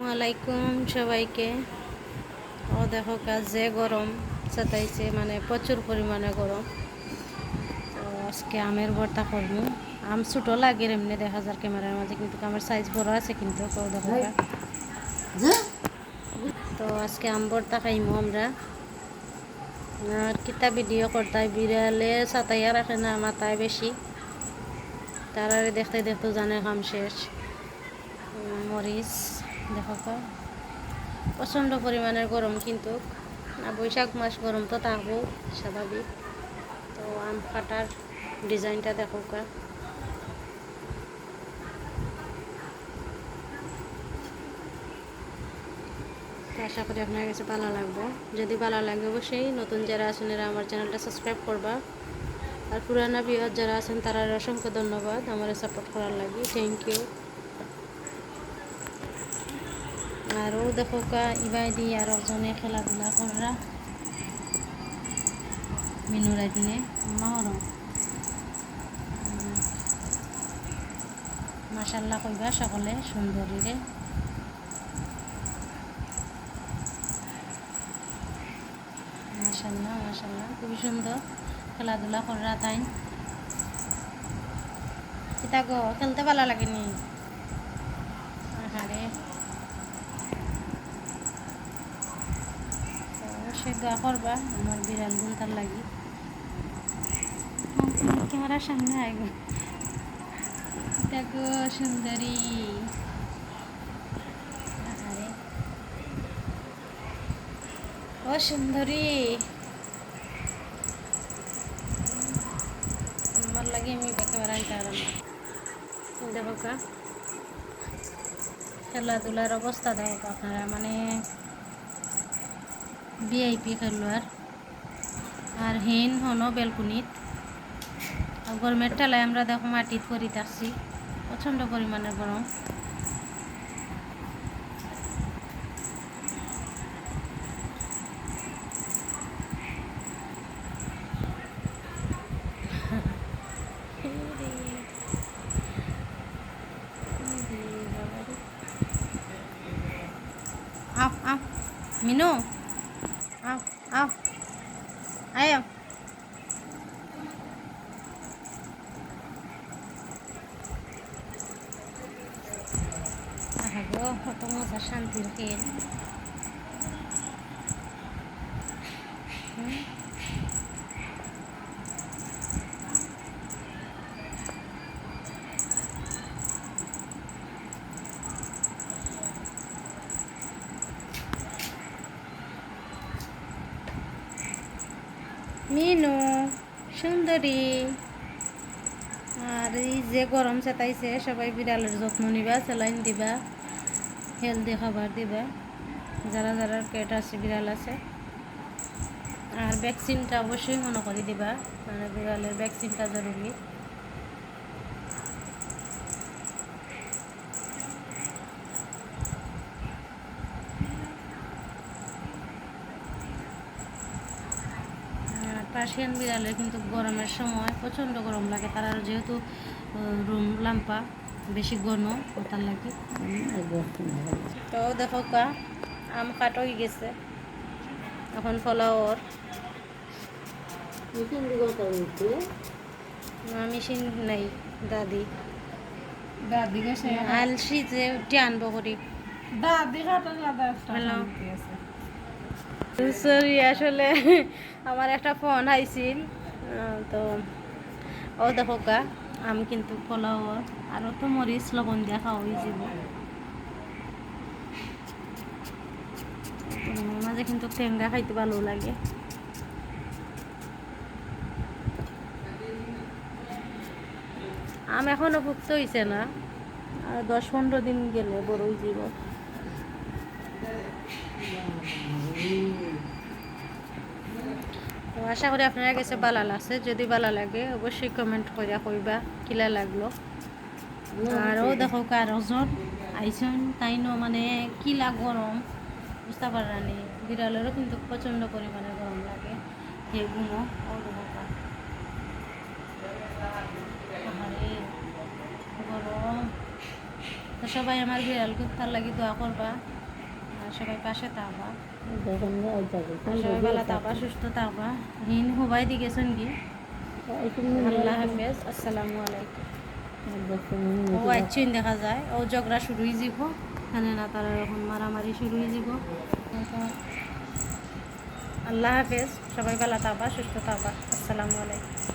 আসসালামাইকুম সবাইকে। ও দেখো কাজ যে গরম চাতাইছে মানে প্রচুর পরিমাণে গরম। তো আজকে আমের ভর্তা করব। আম ছোটো লাগে এমনি দেখা যার ক্যামেরার মাঝে কিন্তু আমার সাইজ বড় আছে কিন্তু ও দেখো তো আজকে আম ভর্তা খাইমু আমরা। আর কিতা ভিডিও করতাই বিড়ালে চাতাইয়া রাখে না মাথায় বেশি। তারারে দেখতে দেখতে জানে কাম শেষ। মরিচ। দেখো কা। প্রচণ্ড পরিমাণের গরম কিন্তু। বৈশাখ মাস গরম তো থাকব স্বাভাবিক। তো আম কাটার ডিজাইনটা দেখো কা আশা করি আপনার কাছে ভালো লাগবে। যদি ভালো লাগে অবশ্যই নতুন যারা আছেন এরা আমার চ্যানেলটা সাবস্ক্রাইব করবা। আর পুরানা বিহার যারা আছেন তারা অসংখ্য ধন্যবাদ। আমার সাপোর্ট করার লাগি থ্যাংক ইউ আরও দেখো ইবাই দি আর একজনে খেলাধুলা করা মিনুরাই দিনে মাহরম মাসাল্লাহ কইবা সকলে সুন্দরীরে মাসাল্লাহ মাসাল্লাহ খুবই সুন্দর খেলাধুলা করা তাই। গো খেলতে ভালো লাগেনি? আহারে তো অবশ্যই দোয়া করবা আমার বিড়াল গুনতার লাগি। ক্যামেরার সামনে আইব দেখো সুন্দরী। ও সুন্দরী। আমার লাগে আমি একেবারে আনতে পারলাম দেখো খেলাধুলার অবস্থা দেখো আপনারা মানে ভিআইপি খেলোয়াড় আর হেন হনো বেলকুনিত। আর গরমের টেলায় আমরা দেখো মাটিত করি থাকছি প্রচণ্ড পরিমাণে গরম আও আও মিনু। আও আও আয় আহা গো কত মজা শান্তির খেল মিনু, সুন্দরী। আর এই যে গরম চেতাইছে, সবাই বিড়ালের যত্ন নিবা, স্যালাইন দিবা, হেলদি খাবার দিবা। যারা যারা পেট আছে, বিড়াল আছে। আর ভ্যাকসিনটা অবশ্যই মনে করে দিবা মানে বিড়ালের ভ্যাকসিনটা জরুরি আর পার্সিয়ান বিড়ালের কিন্তু গরমের সময় প্রচণ্ড গরম লাগে। তারা যেহেতু রুম লাম্পা বেশি ঘন ওটার লাগে। তো দেখো কা আম কাট হয়ে গেছে। এখন ফলাওয়ার মেশিন নাই দাদি। দাদি গেছে। আলসি যে উঠে আনব করি। দাদি আছে। সরি আসলে আমার একটা ফোন আইছিল তো ও দেখো গা, আমি কিন্তু পোলাও আরও তো মরিচ, লবণ দিয়া খাওয়া হয়ে গরমের মাঝে কিন্তু টেঙ্গা খাইতে ভালো লাগে। আম এখনও ভুক্ত হয়েছে না, আর দশ পনেরো দিন গেলে বড় যাব। তো আশা করি আপনারা কাছে ভালো লাগছে যদি ভালো লাগে অবশ্যই কমেন্ট করে কইবা কিলা লাগল। আর ও দেখো কার ওজন। আইসন তাই ন মানে কিলা গরম। বুঝতে পারানি বিড়ালেরও কিন্তু প্রচণ্ড পরিমাণে গরম লাগে। আহারে, গরম। সবাই আমার বিড়াল কুত্তার লাগি দোয়া করবা। সবাই পাশে থাকবা সবাই ভালো থাকবা সুস্থ থাকবা হিন হুবাই দি গেছেন কি আল্লাহ হাফেজ আসসালামু আলাইকুম। ও আচ্ছুন দেখা যায় ও ঝগড়া শুরু হয়ে যাব এখানে না তারা এখন মারামারি শুরু হয়ে যাব আল্লাহ হাফেজ সবাই ভালো থাকবা সুস্থ থাকবা। আসসালামু আলাইকুম।